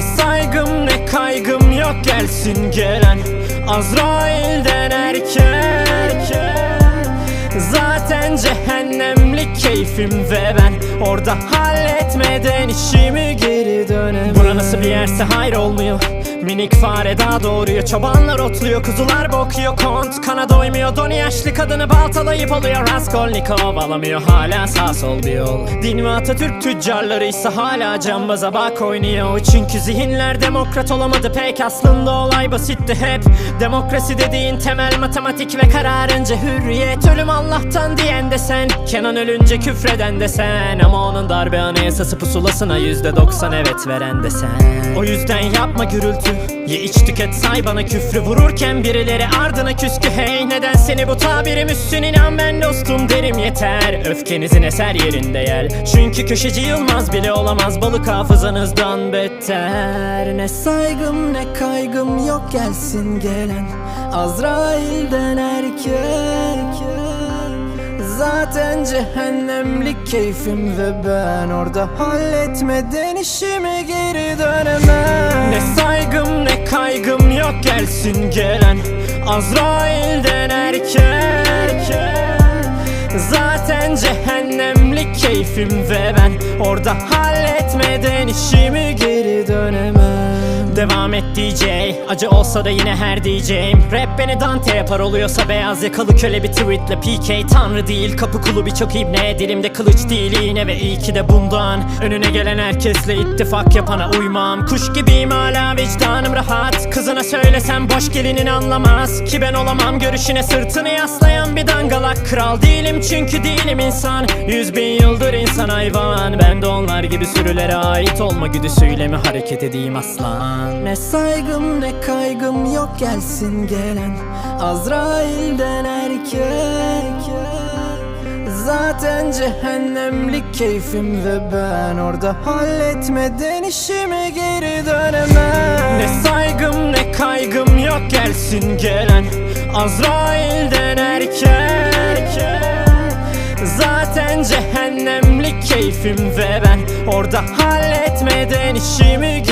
Ne saygım ne kaygım yok gelsin gelen Azrail'den erkek. Zaten cehennemlik keyfim ve ben Orada halletmeden işimi geri dönemem. Bura nasıl bir yerse hayır olmuyor Minik fare daha doğuruyor Çobanlar otluyor kuzular bokuyor. Kont kana doymuyor. Doni yaşlı kadını baltalayıp alıyor. Raskolnikov alamıyor. Hala sağ sol bir yol. Din ve Atatürk tüccarları ise hala cambaza bak oynuyor. Çünkü zihinler demokrat olamadı. Pek Aslında olay basitti hep. Demokrasi dediğin temel matematik ve kararınca hürriyet. Ölüm Allah'tan diyen de sen Kenan ölünce küfreden de sen. Ama onun darbe anayasası pusulasına yüzde doksan evet veren de sen. O yüzden yapma gürültü Ye iç tüket say bana küfrü. Vururken birileri ardına küskü. Hey neden seni bu tabirim? Üstün inan ben dostum derim. Yeter Öfkenizin eser yerinde yer. Çünkü köşeci Yılmaz bile olamaz. Balık hafızanızdan beter. Ne saygım ne kaygım yok. Gelsin gelen Azrail'den erkek. Zaten cehennemlik keyfim ve ben Orada halletmeden işimi geri dönemem gelsin gelen Azrail'den erkek Zaten cehennemlik keyfim ve ben Orada halletmeden işimi geri dönemem Devam et DJ Acı olsa da yine her diyeceğim Rap beni Dante yapar oluyorsa beyaz yakalı köle bir tweetle. PK tanrı değil Kapı kulu birçok ibne. Dilimde kılıç değil iğne ve iyi ki de bundan. Önüne gelen herkesle ittifak yapana uymam. Kuş gibiyim hala vicdanım rahat. Kızına söylesem boş gelinin anlamaz. Ki ben olamam görüşüne sırtını yaslayan bir dangalak Kral değilim. Çünkü değilim insan. Yüz bin yıldır insan hayvan. Ben de onlar gibi sürülere ait olma güdüsüyle mi hareket edeyim aslan Ne saygım ne kaygım yok gelsin gelen Azrail'den erkek. Zaten cehennemlik keyfim ve ben Orada halletmeden işimi geri dönemem. Ne saygım ne kaygım yok gelsin gelen Azrail'den erkek. Zaten cehennemlik keyfim ve ben Orada halletmeden işimi